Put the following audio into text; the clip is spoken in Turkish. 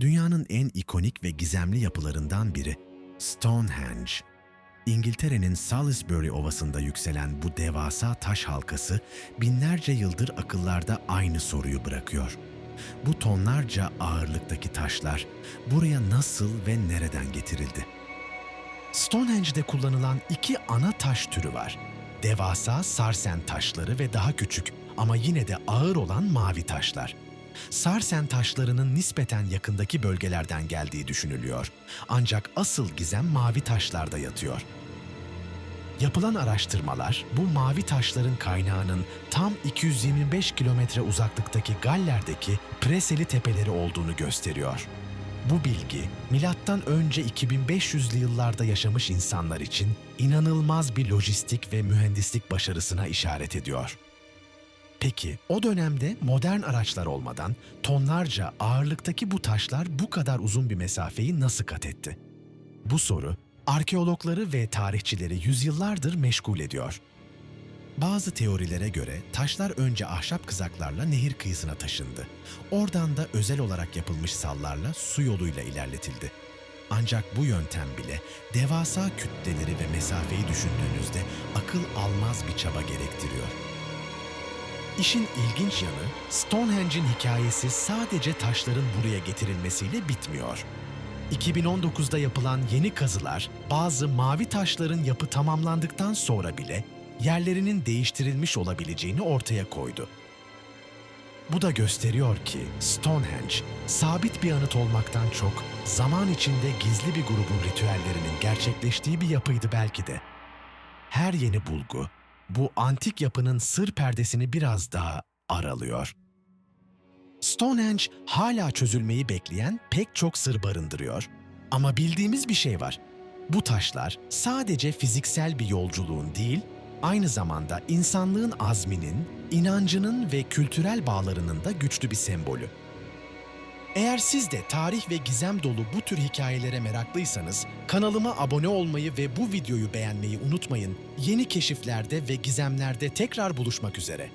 Dünyanın en ikonik ve gizemli yapılarından biri Stonehenge. İngiltere'nin Salisbury Ovası'nda yükselen bu devasa taş halkası binlerce yıldır akıllarda aynı soruyu bırakıyor. Bu tonlarca ağırlıktaki taşlar buraya nasıl ve nereden getirildi? Stonehenge'de kullanılan iki ana taş türü var. Devasa sarsen taşları ve daha küçük ama yine de ağır olan mavi taşlar. Sarsen taşlarının nispeten yakındaki bölgelerden geldiği düşünülüyor. Ancak asıl gizem mavi taşlarda yatıyor. Yapılan araştırmalar bu mavi taşların kaynağının tam 225 kilometre uzaklıktaki Galler'deki Preseli Tepeleri olduğunu gösteriyor. Bu bilgi, milattan önce 2500'lü yıllarda yaşamış insanlar için inanılmaz bir lojistik ve mühendislik başarısına işaret ediyor. Peki o dönemde modern araçlar olmadan tonlarca ağırlıktaki bu taşlar bu kadar uzun bir mesafeyi nasıl kat etti? Bu soru arkeologları ve tarihçileri yüzyıllardır meşgul ediyor. Bazı teorilere göre taşlar önce ahşap kızaklarla nehir kıyısına taşındı. Oradan da özel olarak yapılmış sallarla su yoluyla ilerletildi. Ancak bu yöntem bile devasa kütleleri ve mesafeyi düşündüğünüzde akıl almaz bir çaba gerektiriyor. İşin ilginç yanı Stonehenge'in hikayesi sadece taşların buraya getirilmesiyle bitmiyor. 2019'da yapılan yeni kazılar bazı mavi taşların yapı tamamlandıktan sonra bile yerlerinin değiştirilmiş olabileceğini ortaya koydu. Bu da gösteriyor ki Stonehenge sabit bir anıt olmaktan çok zaman içinde gizli bir grubun ritüellerinin gerçekleştiği bir yapıydı belki de. Her yeni bulgu bu antik yapının sır perdesini biraz daha aralıyor. Stonehenge hala çözülmeyi bekleyen pek çok sır barındırıyor. Ama bildiğimiz bir şey var. Bu taşlar sadece fiziksel bir yolculuğun değil, aynı zamanda insanlığın azminin, inancının ve kültürel bağlarının da güçlü bir sembolü. Eğer siz de tarih ve gizem dolu bu tür hikayelere meraklıysanız kanalıma abone olmayı ve bu videoyu beğenmeyi unutmayın. Yeni keşiflerde ve gizemlerde tekrar buluşmak üzere.